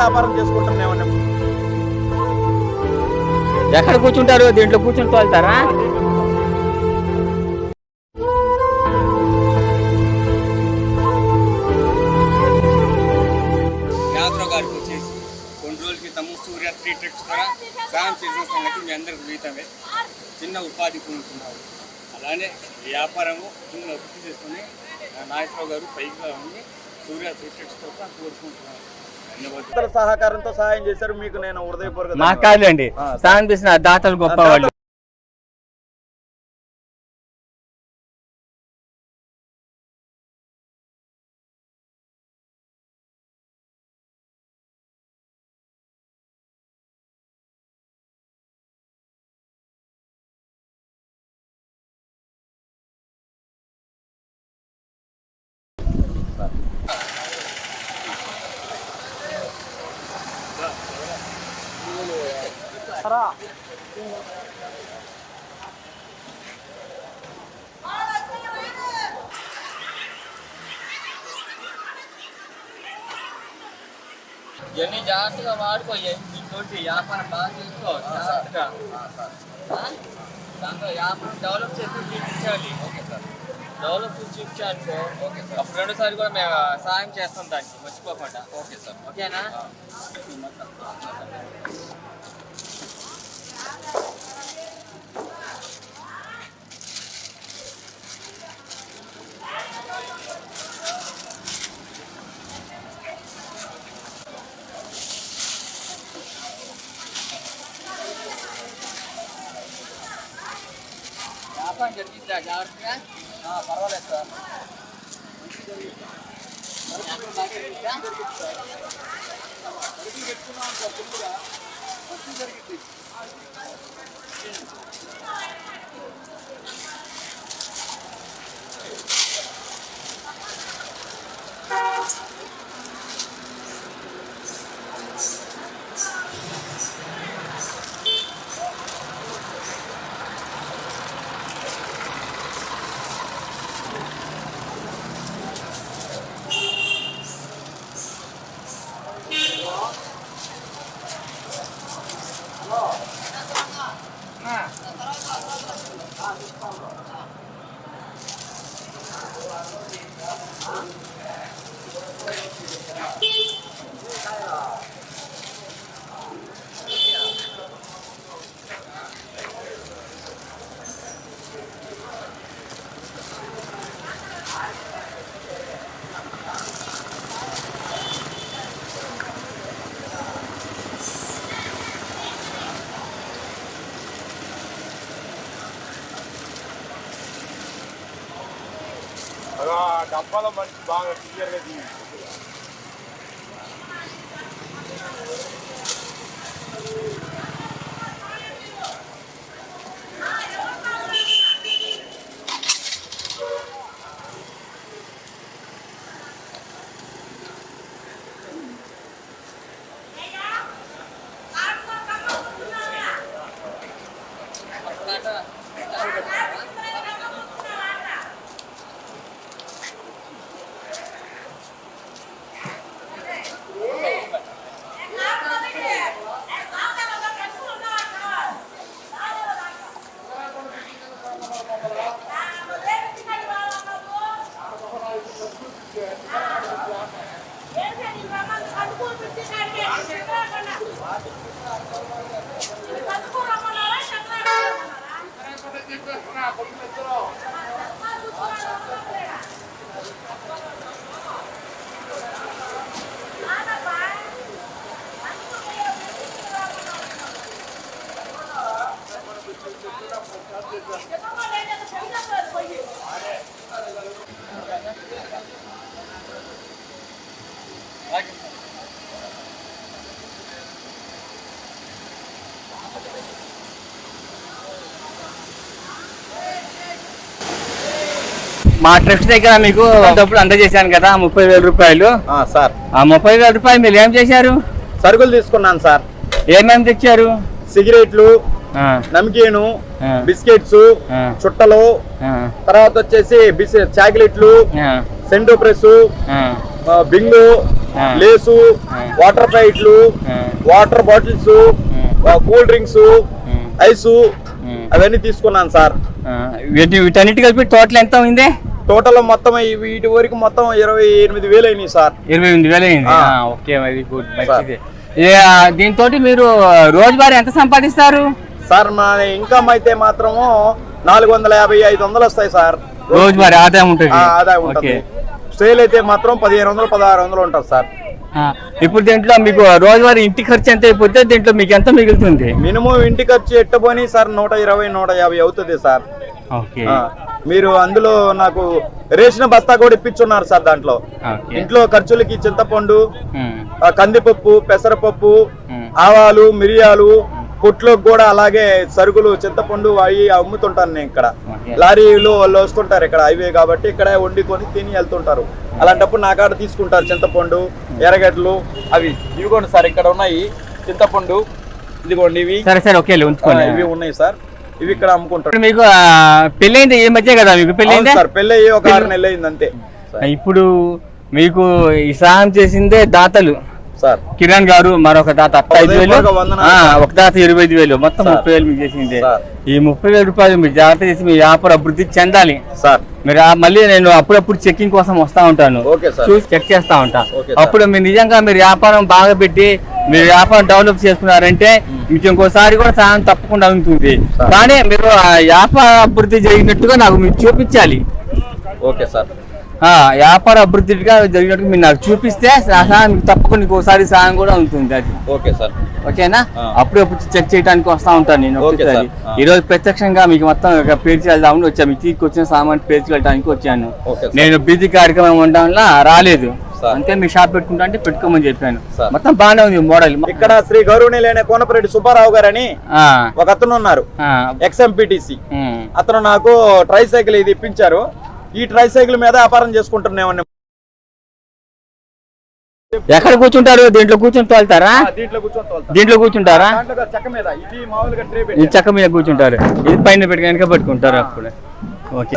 వ్యాపారం చేసుకుంటున్నామని ఎక్కడ కూర్చుంటారు? దీంట్లో కూర్చుని తోలుతారా? యాత్ర గారికి వచ్చేసి కొన్ని రోజుల క్రితము సూర్య త్రీ ట్రిప్స్ ద్వారా సాయం చేసిన సంగతి మీ అందరికి జీవితమే చిన్న ఉపాధి పొందుతున్నారు అలానే వ్యాపారము చిన్న వృత్తి చేసుకుని నాగేశ్వరరావు గారు పైగా ఉండి సూర్య త్రీ ట్రిప్స్ కోసం కోరుకుంటున్నారు సహకారంతో సహాయం చేశారు. మీకు నేను హృదయపూర్వక మాకు. కాదులేండి. సాయం చేసిన దాతలు గొప్ప వాళ్ళు ఇవన్నీ జాగ్రత్తగా వాడుకోయి ఇంకోటి వ్యాపారం బాగా చేసుకో జాగ్రత్తగా? దాంట్లో వ్యాపారం డెవలప్ చేసి చూపించాలి. ఓకే సార్ డెవలప్ చేసి చూపించాలి. Okay sir. అప్పుడు రెండోసారి కూడా మేము సాయం చేస్తాం దానికి మర్చిపోకుండా. Okay sir. ఓకేనా? జరిగిందా జాగ్రత్తగా పర్వాలేదు సార్ వ్యాపారం బాగా జరిగిందా? డబ్బాలో మంచి బాగా క్లియర్గా తీయండి మా ట్రస్ట్ దగ్గర మీకు డబ్బులు అందజేశాను కదా ముప్పై వేల రూపాయలు. సార్. ఆ ముప్పై వేల రూపాయలు మీరు ఏం చేశారు? సరుకులు తీసుకున్నాను సార్. ఏమేమి తెచ్చారు? సిగరెట్లు నమికేను. బిస్కెట్స్. చుట్టలు తర్వాత వచ్చేసి చాక్లెట్లు Centre Fresh Bingo. Lays. Water ప్యాకెట్లు. Water bottles cool drinks. Ice. అవన్నీ తీసుకున్నాను సార్. వీటన్నిటి కలిపి టోటల్ ఎంత అయింది? టోటల్ మొత్తం వీటి వరకు మొత్తం ఇరవై ఎనిమిది వేలు అయినాయి సార్. ఇరవై ఎనిమిది వేలు అయింది. ఓకే వెరీ గుడ్ మంచిది. దీంతో మీరు రోజువారీ ఎంత సంపాదిస్తారు? సార్ మా ఇన్కమ్ అయితే మాత్రము నాలుగు వందల యాభై ఐదు వందలు వస్తాయి సార్. రోజువారీ ఆదాయం ఉంటుంది. ఆదాయం ఉంటుంది. సేల్ అయితే మాత్రం పదిహేను వందలు పదహారు వందలు ఉంటుంది సార్. ఇప్పుడు దీంట్లో మీకు రోజువారీ ఇంటి ఖర్చు ఎంత అయిపోతే దీంట్లో మీకు ఎంత మిగులుతుంది? మినిమం ఇంటి ఖర్చు ఎట్టబోని సార్ నూట ఇరవై నూట యాభై అవుతుంది సార్. మీరు అందులో నాకు రేషన్ బస్తా కూడా ఇప్పించున్నారు సార్ దాంట్లో. ఇంట్లో ఖర్చులకి చింతపండు కందిపప్పు పెసరపప్పు. ఆవాలు మిరియాలు కొట్లోకి కూడా అలాగే సరుకులు చింతపండు అవి అమ్ముతుంటాను నేను ఇక్కడ. లారీలు వాళ్ళు వస్తుంటారు ఇక్కడ హైవే కాబట్టి ఇక్కడ వండుకొని తిని వెళ్తుంటారు. అలాంటప్పుడు నా కాడ తీసుకుంటారు చింతపండు ఎర్రగడ్డలు అవి. ఇవిగోండి సార్ ఇక్కడ ఉన్నాయి. చింతపండు ఇదిగోండి ఇవి. సరే సరే ఓకే ఉంచుకోండి. ఇవి ఉన్నాయి సార్. ఇవి ఇక్కడ అమ్ముకుంటారు. మీకు పెళ్ళైంది ఈ మధ్య కదా మీకు? పెళ్ళైంది? సార్ పెళ్ళి అయ్యి ఒక ఆరు నెలలు అయింది అంతే. ఇప్పుడు మీకు ఈ సహాయం చేసిందే దాతలు. కిరణ్ గారు మరొక దాత ఐదు వేలు. ఒక దాత ఇరవై ఐదు వేలు మొత్తం. ముప్పై వేలు మీకు చేసింది. ఈ ముప్పై వేల రూపాయలు మీరు జాగ్రత్త చేసి మీ వ్యాపార అభివృద్ధి చెందాలి సార్ మీరు మళ్ళీ నేను అప్పుడప్పుడు చెక్కింగ్ కోసం వస్తా ఉంటాను. చూసి చెక్ చేస్తా ఉంటా. అప్పుడు మీరు నిజంగా మీరు వ్యాపారం బాగా పెట్టి మీరు వ్యాపారం డెవలప్ చేసుకున్నారంటే మీకు ఇంకోసారి కూడా సహాయం తప్పకుండా ఉంటుంది. కానీ మీరు ఆ వ్యాపార అభివృద్ధి జరిగినట్టుగా నాకు మీరు చూపించాలి ఓకే సార్ వ్యాపార అభివృద్ధిగా జరిగినట్టు మీరు నాకు చూపిస్తే మీకు తప్పకుండా ఇంకోసారి సహాయం కూడా ఉంటుంది అది. Okay sir. ఓకేనా? ఆ. అప్పుడప్పుడు చెక్ చేయడానికి వస్తా ఉంటాను నేను ఓకే ఒకేసారి. ఈ రోజు ప్రత్యక్షంగా మీకు మొత్తం పేర్చి వెళ్దామని వచ్చాను. మీకు తీసుకొచ్చిన సామాన్ పేర్చి వెళ్ళడానికి వచ్చాను. నేను బిజీ కార్యక్రమం ఉండడం వల్ల రాలేదు. అంతే మీ షాప్ పెట్టుకుంటా అంటే పెట్టుకోమని చెప్పాను. మొత్తం బాగానే ఉంది మోడల్. ఇక్కడ శ్రీ గౌరవనీయులైన కోనపరెడ్డి సుబ్బారావు గారని ఆ, ఒక అతను ఉన్నారు. ఎక్స్ఎంపీటీసీ. అతను నాకు ట్రై సైకిల్ ఇది ఇప్పించారు. ఈ ట్రై సైకిల్ మీద వ్యాపారం చేసుకుంటున్నామని. ఎక్కడ కూర్చుంటారు? దీంట్లో కూర్చుని తోలుతారా? దీంట్లో కూర్చొని తోలుతా. దీంట్లో కూర్చుంటారా? చెక్క మీద ఇది చక్క మీద కూర్చుంటారు. ఇది పైన పెట్టి వెనక పెట్టుకుంటారు అప్పుడు.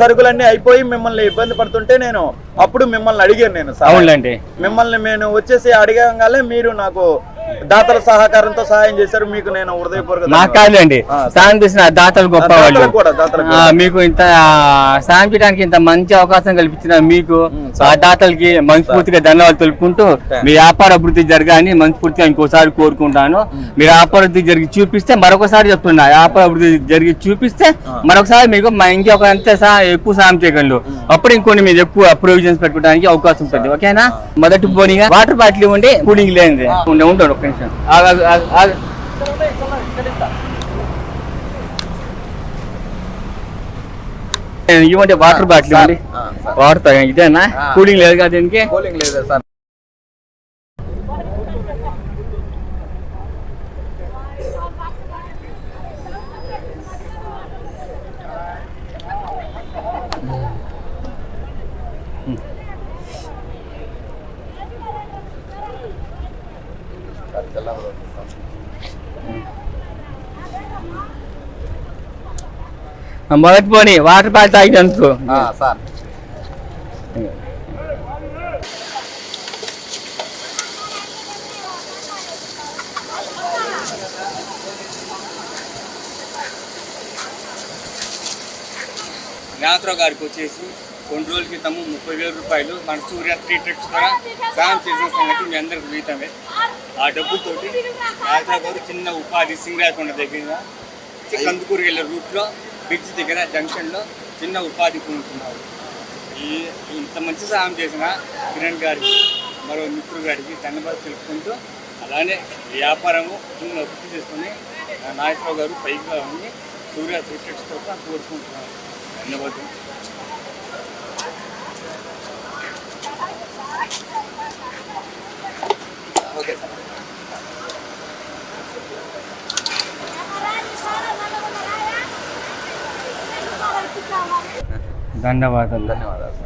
సరుకులన్నీ అయిపోయి మిమ్మల్ని ఇబ్బంది పడుతుంటే నేను అప్పుడు మిమ్మల్ని అడిగాను నేను సార్. అవునులేండి. మిమ్మల్ని నేను వచ్చేసి అడగంగానే మీరు నాకు దాతల సహకారంతో సహాయం చేశారు. మీకు నేను హృదయపూర్వక మాకు. కాదులేండి. సాయం చేసిన దాతలు గొప్ప వాళ్ళు. మీకు ఇంత సాయం చేయడానికి ఇంత మంచి అవకాశం కల్పించిన మీకు ఆ దాతలకి మనస్ఫూర్తిగా ధన్యవాదాలు తెలుపుకుంటూ. మీ వ్యాపార అభివృద్ధి జరగాలని మనస్ఫూర్తిగా ఇంకోసారి కోరుకుంటాను. మీరు వ్యాపార అభివృద్ధి జరిగి చూపిస్తే మరొకసారి చెప్తున్నా వ్యాపార అభివృద్ధి జరిగి చూపిస్తే. మరొకసారి మీకు మా ఇంకొక అంతే ఎక్కువ సాయం చేయగలరు. అప్పుడు ఇంకొన్ని మీరు ఎక్కువ ప్రొవిజన్స్ పెట్టుకోవడానికి అవకాశం ఉంటుంది. ఓకేనా? మొదటి పోనీగా వాటర్ బాటిల్ ఇవ్వండి కూలింగ్ లేనిది. ఉండే. ఉంటాడు ఒక నిమిషం. ఇవ్వండి వాటర్ బాటిల్ ఇవ్వండి సార్. వాటర్ తాగండి. ఇదేనా. కూలింగ్ లేదు కదా దీనికి కూలింగ్ లేదా సార్ మొదటి పోనీ వాటర్ బాటిల్ తాగినందుకు ఆ, సార్. నాథరావు గారికి వచ్చేసి కొన్ని రోజుల క్రితము ముప్పై వేల రూపాయలు మన సూర్య త్రీ ట్రిప్స్ ద్వారా సాయం చేసిన సంగతి మీ అందరికి మిగతామే ఆ డబ్బుతోటి నాథరావు గారు చిన్న ఉపాధి సింగరాయకొండ దగ్గర కందుకూరు వెళ్ళే రూట్లో బ్రిడ్జ్ దగ్గర జంక్షన్లో చిన్న ఉపాధి పొందుతున్నారు. ఈ ఇంత మంచి సహాయం చేసిన కిరణ్ గారికి మరో మిత్రుడు గారికి ధన్యవాదాలు తెలుపుకుంటూ అలానే వ్యాపారము చిన్న వృత్తి చేసుకుని నాగేశ్వరరావు గారు పైగా ఉండి సూర్య త్రీ కోసం కోరుకుంటున్నారు. ధన్యవాదాలు. ధన్యవాదాలు ధన్యవాదాలు